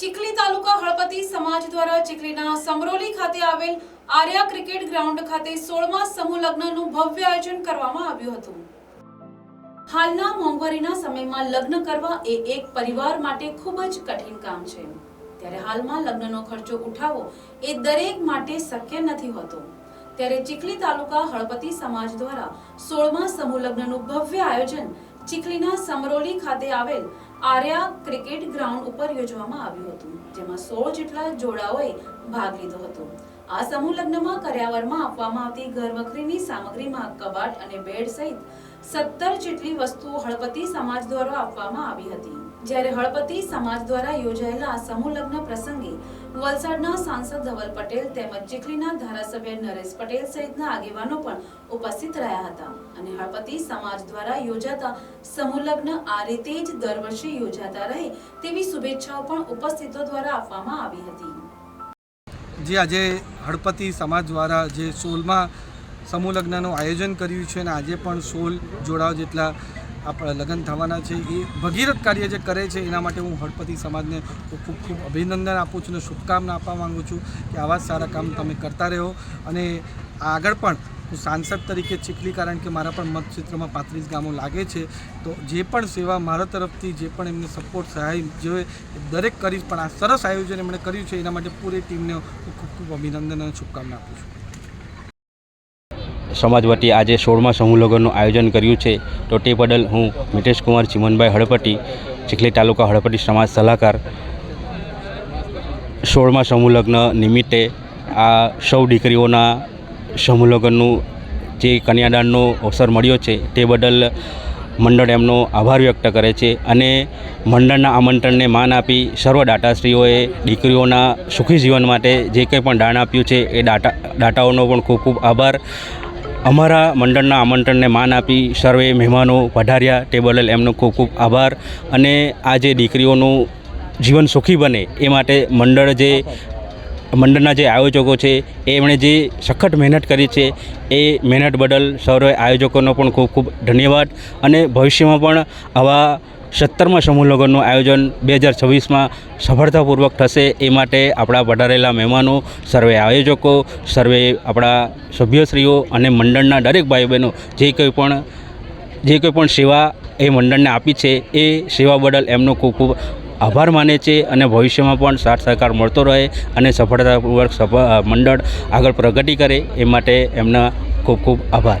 ચીખલી તાલુકા હળપતિ સમાજ દ્વારા ચીખલીના સમરોલી ખાતે આવેલ આર્યા ક્રિકેટ ગ્રાઉન્ડ ખાતે સોળમા સમૂહ લગ્નનું ભવ્ય આયોજન કરવામાં આવ્યું હતું. હાલના મોંઘવારીના સમયમાં લગ્ન કરવા એ એક પરિવાર માટે ખૂબ જ કઠિન કામ છે. ત્યારે હાલમાં લગ્નનો ખર્ચો ઉઠાવવો એ દરેક માટે શક્ય નથી હોતો. ત્યારે ચીખલી તાલુકા હળપતિ સમાજ દ્વારા સોળમા સમૂહ લગ્નનું ભવ્ય આયોજન ચીખલીના સમરોલી ખાતે આવેલ આર્યા ક્રિકેટ ગ્રાઉન્ડ ઉપર યોજવામાં આવ્યું હતું, જેમાં સોળ જેટલા જોડાઓએ ભાગ લીધો હતો. આ સમૂહ લગ્નમાં કર્યાવરમાં આપવામાં આવતી ઘરવખરીની સામગ્રીમાં કબાટ અને બેડ સહિત સત્તર જેટલી વસ્તુઓ હળપતિ સમાજ દ્વારા આપવામાં આવી હતી. જ્યારે હળપતિ સમાજ દ્વારા યોજાયેલા આ સમૂહ લગ્ન પ્રસંગે વલસાડના સાંસદ ધવલ પટેલ તેમજ ચીખલીના ધારાસભ્ય નરેશ પટેલ સહિતના આગેવાનો પણ ઉપસ્થિત રહ્યા હતા. અને હળપતિ સમાજ દ્વારા યોજાતા સમૂહ લગ્ન આ રીતે જ દર વર્ષે યોજાતા રહે તેવી શુભેચ્છાઓ પણ ઉપસ્થિતો દ્વારા આપવામાં આવી હતી. જે આજે હળપતિ સમાજ દ્વારા જે સોલમાં સમૂહ લગ્નનું આયોજન કર્યું છે અને આજે પણ સોળ જોડાવ જેટલા આપણા લગ્ન થવાના છે, એ ભગીરથ કાર્ય જે કરે છે, એના માટે હું હળપતિ સમાજને ખૂબ ખૂબ અભિનંદન આપું છું અને શુભકામના આપવા માગું છું કે આવા સારા કામ તમે કરતા રહો. અને આગળ પણ હું સાંસદ તરીકે ચીખલી કારણ કે મારા પણ મતક્ષેત્રમાં પાંત્રીસ ગામો લાગે છે, તો જે પણ સેવા મારા તરફથી, જે પણ એમને સપોર્ટ સહાય જોઈએ દરેક કરીશ, પણ આ સરસ આયોજન એમણે કર્યું છે, એના માટે પૂરી ટીમને હું ખૂબ ખૂબ અભિનંદન અને શુભકામના આપું છું. સમાજ વતી આજે સોળમા સમૂહ લગ્નનું આયોજન કર્યું છે. તો તે બદલ હું મિતેશ કુમાર ચિમનભાઈ હળપતિ ચીખલી તાલુકા હળપતિ સમાજ સલાહકાર. સોળમા સમૂહ લગ્ન નિમિત્તે આ સૌ દીકરીઓના સમૂહ લગ્નનું જે કન્યાદાનનો અવસર મળ્યો છે તે બદલ મંડળ એમનો આભાર વ્યક્ત કરે છે અને મંડળના આમંત્રણને માન આપી સર્વ દાતાશ્રીઓએ દીકરીઓના સુખી જીવન માટે જે કંઈ પણ દાન આપ્યું છે એ દાતા દાતાઓનો પણ ખૂબ ખૂબ આભાર. અમારા મંડળના આમંત્રણને માન આપી સર્વે મહેમાનો પધાર્યા તે બદલ એમનો ખૂબ ખૂબ આભાર. અને આ જે દીકરીઓનું જીવન સુખી બને એ માટે મંડળ જે મંડળના જે આયોજકો છે, એમણે જે સખત મહેનત કરી છે, એ મહેનત બદલ સર્વે આયોજકોનો પણ ખૂબ ખૂબ ધન્યવાદ. અને ભવિષ્યમાં પણ આવા સત્તરમાં સમૂહ લગ્નનું આયોજન બે હજાર છવ્વીસમાં સફળતાપૂર્વક થશે એ માટે આપણા પધારેલા મહેમાનો, સર્વે આયોજકો, સર્વે આપણા સભ્યશ્રીઓ અને મંડળના દરેક ભાઈ બહેનો જે કંઈ પણ, જે કોઈ પણ સેવા એ મંડળને આપી છે એ સેવા બદલ એમનો ખૂબ ખૂબ આભાર માને છે અને ભવિષ્યમાં પણ સાથ સહકાર મળતો રહે અને સફળતાપૂર્વક સફ મંડળ આગળ પ્રગતિ કરે એ માટે એમના ખૂબ ખૂબ આભાર.